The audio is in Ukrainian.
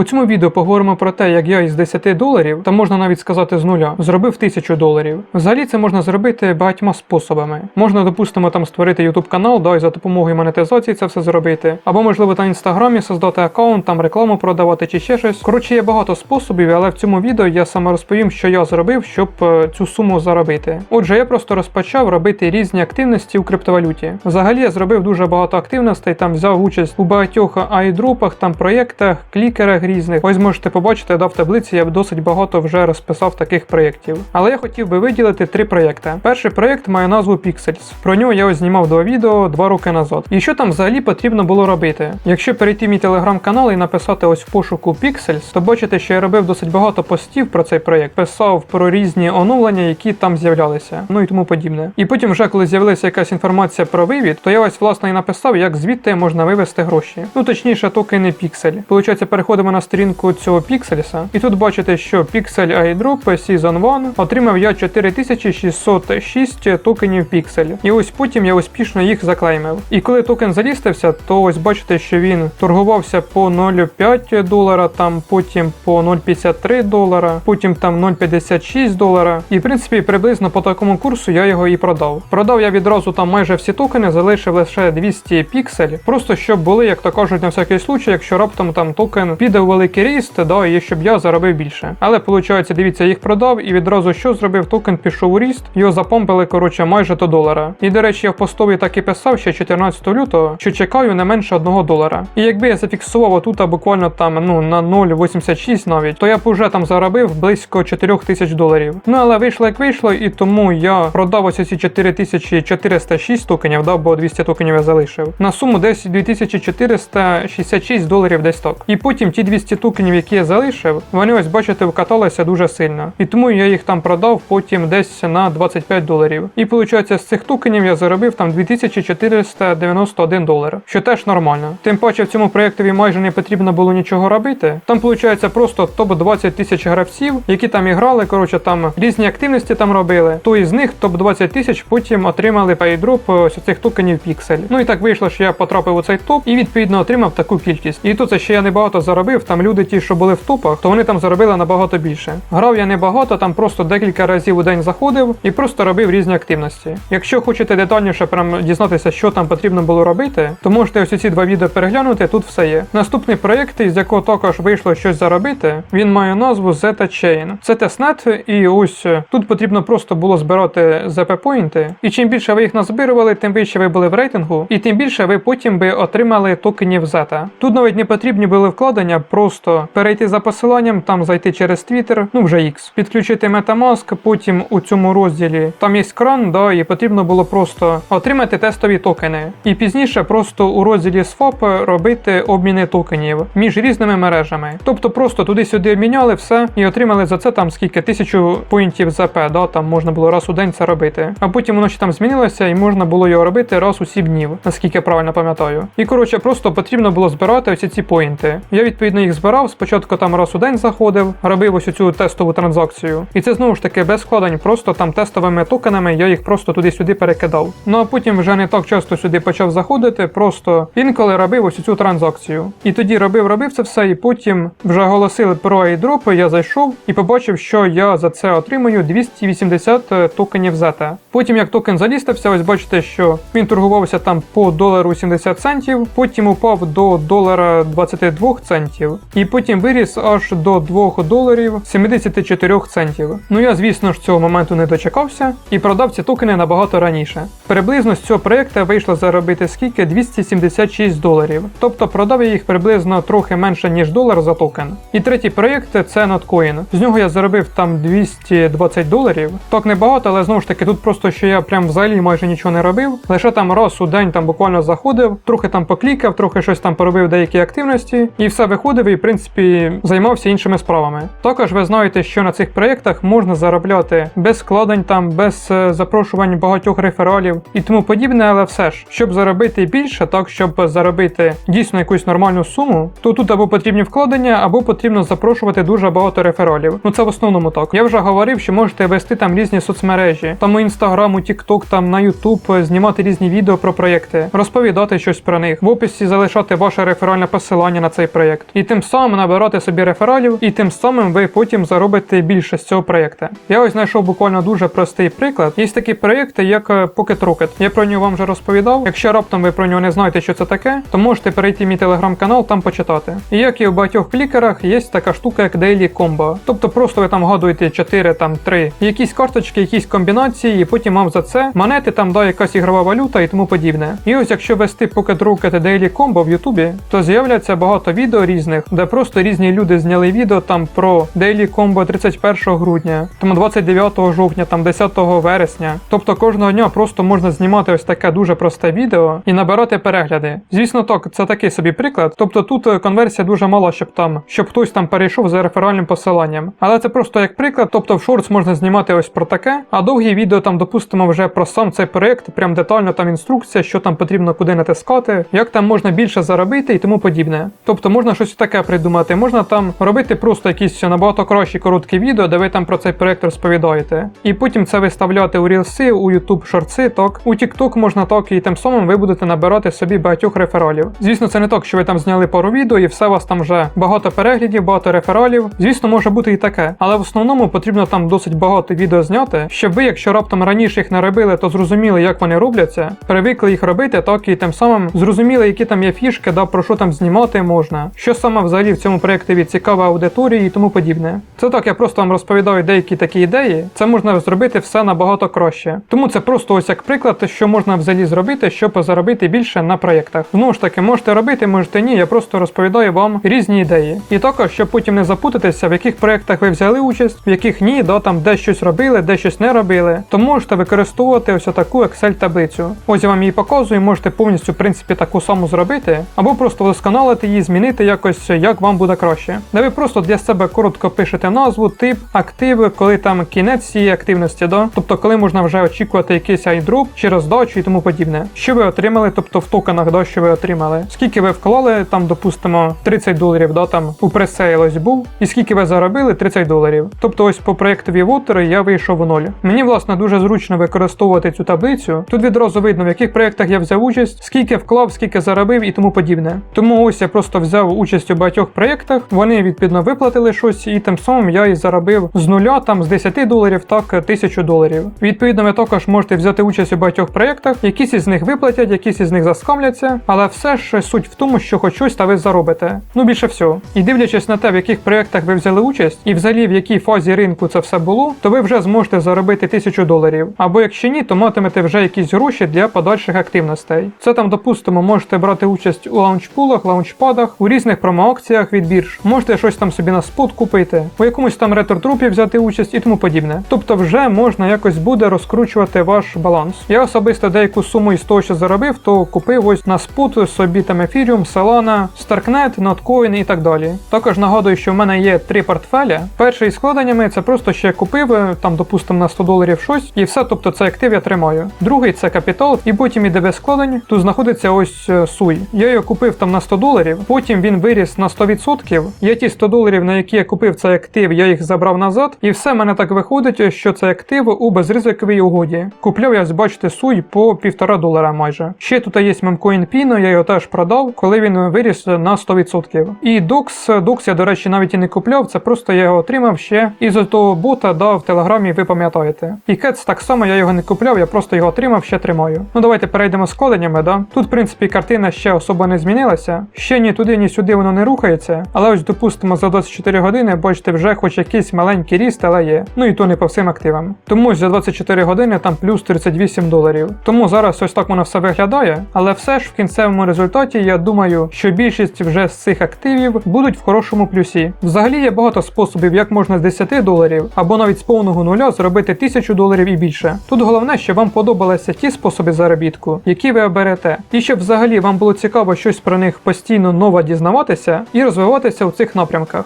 У цьому відео поговоримо про те, як я із 10 доларів, та можна навіть сказати з нуля, зробив 1000 доларів. Взагалі це можна зробити багатьма способами. Можна, допустимо, там створити YouTube канал, да, і за допомогою монетизації це все зробити. Або, можливо, на інстаграмі создати аккаунт, там рекламу продавати чи ще щось. Коротше, є багато способів, але в цьому відео я саме розповім, що я зробив, щоб е, цю суму заробити. Отже, я просто розпочав робити різні активності у криптовалюті. Взагалі я зробив дуже багато активностей, там взяв участь у багатьох айдропах, там проєктах, клікерах різних. Ось можете побачити, да, в таблиці я досить багато вже розписав таких проєктів. Але я хотів би виділити три проєкти. Перший проєкт має назву Pixels. Про нього я ось знімав два відео два роки назад. І що там взагалі потрібно було робити? Якщо перейти в мій телеграм-канал і написати ось в пошуку Pixels, то бачите, що я робив досить багато постів про цей проєкт, писав про різні оновлення, які там з'являлися, ну і тому подібне. І потім, вже коли з'явилася якась інформація про вивід, то я ось власне і написав, як звідти можна вивести гроші. Ну точніше, токени Pixel. Получається, переходимо на сторінку цього Pixelsa, і тут бачите, що Pixel iDrop Season 1 отримав я 4606 токенів Pixel. І ось потім я успішно їх заклеймив. І коли токен залістився, то ось бачите, що він торгувався по 0,5 долара, там потім по 0,53 долара, потім там 0,56 долара. І в принципі, приблизно по такому курсу я його і продав. Продав я відразу там майже всі токени, залишив лише 200 піксель, просто щоб були, як то кажуть, на всякий случай, якщо раптом там токен піде у великий ріст, да, і щоб я заробив більше. Але виходить, дивіться, їх продав і відразу що зробив, токен пішов у ріст, його запомпили, коротше, майже до долара. І до речі, я в постові так і писав ще 14 лютого, що чекаю не менше 1 долара. І якби я зафіксував отут буквально там ну на 0,86 навіть, то я б уже там заробив близько 4 тисяч доларів. Ну але вийшло як вийшло, і тому я продав ось ці 4406 токенів, да, бо 200 токенів я залишив. На суму десь 2466 доларів десь так. І потім ті 200 токенів, які я залишив, вони ось бачите, вкаталися дуже сильно. І тому я їх там продав потім десь на 25 доларів. І виходить, з цих токенів я заробив там 2491 долар, що теж нормально. Тим паче в цьому проєктові майже не потрібно було нічого робити. Там виходить просто топ-20 тисяч гравців, які там іграли, коротше, там різні активності там робили. То із них топ-20 тисяч потім отримали пейдроп ось цих токенів піксель. Ну і так вийшло, що я потрапив у цей топ і відповідно отримав таку кількість. І тут ще я небагато заробив. Там люди, ті, що були в топах, то вони там заробили набагато більше. Грав я небагато, там просто декілька разів у день заходив і просто робив різні активності. Якщо хочете детальніше прям дізнатися, що там потрібно було робити, то можете ось ці два відео переглянути. Тут все є. Наступний проєкт, із якого також вийшло щось заробити, він має назву Zeta Chain. Це тестнет, і ось е, тут потрібно просто було збирати ZP поінти. І чим більше ви їх назбирували, тим вище ви були в рейтингу, і тим більше ви потім би отримали токенів Zeta. Тут навіть не потрібні були вкладення, просто перейти за посиланням, там зайти через Twitter, ну вже X, підключити Metamask, потім у цьому розділі там є кран, да, і потрібно було просто отримати тестові токени. І пізніше просто у розділі Swap робити обміни токенів між різними мережами. Тобто просто туди-сюди обміняли все і отримали за це там скільки тисячу поінтів ЗП, да, там можна було раз у день це робити. А потім воно ще там змінилося, і можна було його робити раз у 7 днів, наскільки я правильно пам'ятаю. І коротше, просто потрібно було збирати ось ці поінти. Я відповідно їх збирав. Спочатку там раз у день заходив, робив ось цю тестову транзакцію. І це знову ж таки без складень, просто там тестовими токенами я їх просто туди-сюди перекидав. Ну а потім вже не так часто сюди почав заходити, просто інколи робив ось цю транзакцію. І тоді робив, робив це все, і потім вже оголосили про айдропи, я зайшов і побачив, що я за це отримую 280 токенів ZT. Потім, як токен залістився, ось бачите, що він торгувався там по долару 70 центів, потім упав до долара 22 центів, і потім виріс аж до 2 доларів 74 центів. Ну я, звісно ж, цього моменту не дочекався і продав ці токени набагато раніше. Приблизно з цього проєкту вийшло заробити скільки 276 доларів. Тобто продав я їх приблизно трохи менше, ніж долар за токен. І третій проєкт це Notcoin. З нього я заробив там 220 доларів. Так небагато, але знову ж таки, тут просто що я прям взагалі майже нічого не робив. Лише там раз у день там буквально заходив, трохи там поклікав, трохи щось там поробив деякі активності, і все виходив і, в принципі, займався іншими справами. Також ви знаєте, що на цих проєктах можна заробляти без складень, там, без е, запрошувань багатьох рефералів і тому подібне, але все ж, щоб заробити більше, так щоб заробити дійсно якусь нормальну суму, то тут або потрібні вкладення, або потрібно запрошувати дуже багато рефералів. Ну це в основному так. Я вже говорив, що можете вести там різні соцмережі, там у інстаграм, у Тікток, там на Ютуб, знімати різні відео про проєкти, розповідати щось про них, в описі залишати ваше реферальне посилання на цей проєкт. І тим самим набирати собі рефералів, і тим самим ви потім заробите більше з цього проєкту. Я ось знайшов буквально дуже простий приклад. Є такі проєкти, як е, Pocket Rocket. Я про нього вам вже розповідав. Якщо раптом ви про нього не знаєте, що це таке, то можете перейти в мій телеграм-канал, там почитати. І як і в багатьох клікерах, є така штука, як Daily Combo. Тобто просто ви там вгадуєте 4, там 3, якісь карточки, якісь комбінації, і потім вам за це монети там да якась ігрова валюта і тому подібне. І ось якщо вести Pocket Rocket Daily Combo в Ютубі, то з'являться багато відео різних, де просто різні люди зняли відео там про Daily Combo 31 грудня, тому 29 жовтня, там 10 вересня. Тобто кожного дня просто можна знімати ось таке дуже просте відео і набирати перегляди. Звісно, так, це такий собі приклад. Тобто тут е, конверсія дуже мала, щоб там, щоб хтось там перейшов за реферальним посиланням. Але це просто як приклад, тобто в шортс можна знімати ось про таке, а довгі відео там, допустимо, вже про сам цей проект, прям детально там інструкція, що там потрібно куди натискати, як там можна більше заробити і тому подібне. Тобто можна щось таке придумати, можна там робити просто якісь набагато кращі короткі відео, де ви там про цей проект розповідаєте. І потім це виставляти у рілси, у YouTube шорти, так, у TikTok можна так, і тим самим ви будете набирати собі багатьох рефералів. Звісно, це не так, що ви там зняли пару відео і все у вас там вже багато переглядів, багато рефералів. Звісно, може бути і таке, але в основному потрібно там досить багато відео зняти, щоб ви, якщо раптом раніше їх не робили, то зрозуміли, як вони робляться, привикли їх робити, так і тим самим зрозуміли, які там є фішки, да про що там знімати можна, що саме взагалі в цьому проєктові цікаве аудиторії і тому подібне. Це так, я просто вам розповідаю деякі такі ідеї. Це можна зробити все набагато краще. Тому це просто ось як приклад, що можна взагалі зробити, щоб заробити більше на проєктах. Знову ж таки, можете робити, можете ні. Я просто розповідаю вам різні ідеї. І також, щоб потім не запутатися, в яких проєктах ви взяли участь, в яких ні, да там де щось робили, де щось не робили, то можете використовувати ось таку Excel-таблицю. Ось я вам її показую, можете повністю в принципі таку саму зробити, або просто вдосконалити її, змінити якось, як вам буде краще. Де ви просто для себе коротко пишете назву, тип, актив, коли там кінець цієї активності, да? тобто коли можна вже очікувати якийсь айдроп чи роздачу і тому подібне. Що ви отримали, тобто в токенах, да, що ви отримали, скільки ви вклали, там, допустимо, 30 доларів, да, там у пресейл ось був, і скільки ви заробили 30 доларів. Тобто, ось по проєктові Water я вийшов у ноль. Мені власне дуже зручно використовувати цю таблицю. Тут відразу видно, в яких проєктах я взяв участь, скільки вклав, скільки заробив і тому подібне. Тому ось я просто взяв участь у багатьох проєктах, вони відповідно виплатили щось, і тим самим я і заробив з нуля, там з 10 доларів, так 1000 доларів. Відповідно, ви також можете взяти участь у багатьох проєктах, якісь із них виплатять, якісь із них заскамляться, але все ж суть в тому, що хоч щось та ви заробите. Ну більше всього. І дивлячись на те, в яких проєктах ви взяли участь, і взагалі в якій фазі ринку це все було, то ви вже зможете заробити 1000 доларів. Або якщо ні, то матимете вже якісь гроші для подальших активностей. Це там, допустимо, можете брати участь у лаунчпулах, лаунчпадах, у різних промоакціях від бірж. Можете щось там собі на спот купити, у якомусь там ретро-трупі взяти участь і тому подібне. Тобто вже можна якось буде розкручувати ваш баланс. Я особисто деяку суму із того, що заробив, то купив ось на спот собі там Ethereum, Solana, Starknet, Notcoin і так далі. Також нагадую, що в мене є три портфеля. Перший складеннями це просто ще купив, е, там, допустимо, на 100 доларів щось, і все, тобто це актив я тримаю. Другий це капітал, і потім іде без складень. Тут знаходиться ось е, суй. Я його купив там на 100 доларів, потім він виріс на 100%. Я ті 100 доларів, на які я купив цей актив, я їх забрав назад, і все мене так виходить, що цей актив у безризиковій угоді. Купляв я, бачите, суй по півтора долара майже. Ще тут є мемкоін Pino, я його теж продав, коли він виріс на 100%. І Dox, Dox я, до речі, навіть і не купляв, це просто я його отримав ще із того бота, да, в телеграмі, ви пам'ятаєте. І Кец так само я його не купляв, я просто його отримав, ще тримаю. Ну давайте перейдемо з коденнями, да. Тут, в принципі, картина ще особо не змінилася. Ще ні туди, ні сюди воно не рухається. Але ось, допустимо, за 24 години, бачите, вже хоч якийсь маленький ріст, але є. Ну і то не по всім активам. Тому за 24 години там плюс 38 доларів. Тому зараз ось так воно все виглядає. Але все ж в кінцевому результаті я думаю, що більшість вже з цих активів будуть в хорошому плюсі. Взагалі є багато способів, як можна з 10 доларів або навіть з повного нуля зробити 1000 доларів і більше. Тут головне, щоб вам подобалися ті способи заробітку, які ви оберете, і щоб взагалі вам було цікаво щось про них постійно нове дізнаватися і розвиватися у цих напрямках.